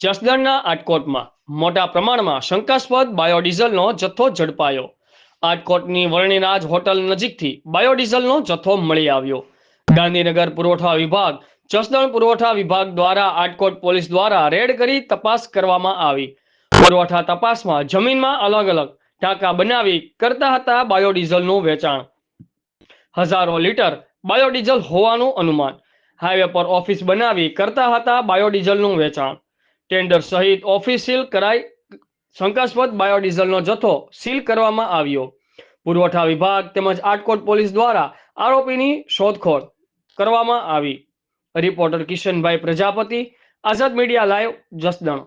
જસદણના આટકોટમાં મોટા પ્રમાણમાં શંકાસ્પદ બાયોડીઝલનો જથ્થો ઝડપાયો. આટકોટની વર્ણિરાજ હોટલ નજીકથી બાયોડીઝલનો જથ્થો મળી આવ્યો. ગાંધીનગર પુરવઠા વિભાગ, જસદણ પુરવઠા વિભાગ દ્વારા આટકોટ પોલીસ દ્વારા રેડ કરી તપાસ કરવામાં આવી. પુરવઠા તપાસમાં જમીનમાં અલગ અલગ ટાંકા બનાવી કરતા હતા બાયોડીઝલનું વેચાણ. હજારો લીટર બાયોડીઝલ હોવાનું અનુમાન. હાઈવે પર ઓફિસ બનાવી કરતા હતા બાયોડીઝલનું વેચાણ. ટેન્ડર સહિત ઓફિસ સીલ કરાઈ શંકાસ્પદ બાયોડીઝલનો જથ્થો સીલ કરવામાં આવ્યો. પુરવઠા વિભાગ તેમજ આટકોટ પોલીસ દ્વારા આરોપીની શોધખોળ કરવામાં આવી. Reporter Kishanbhai Prajapati, Azad media live Jasdan.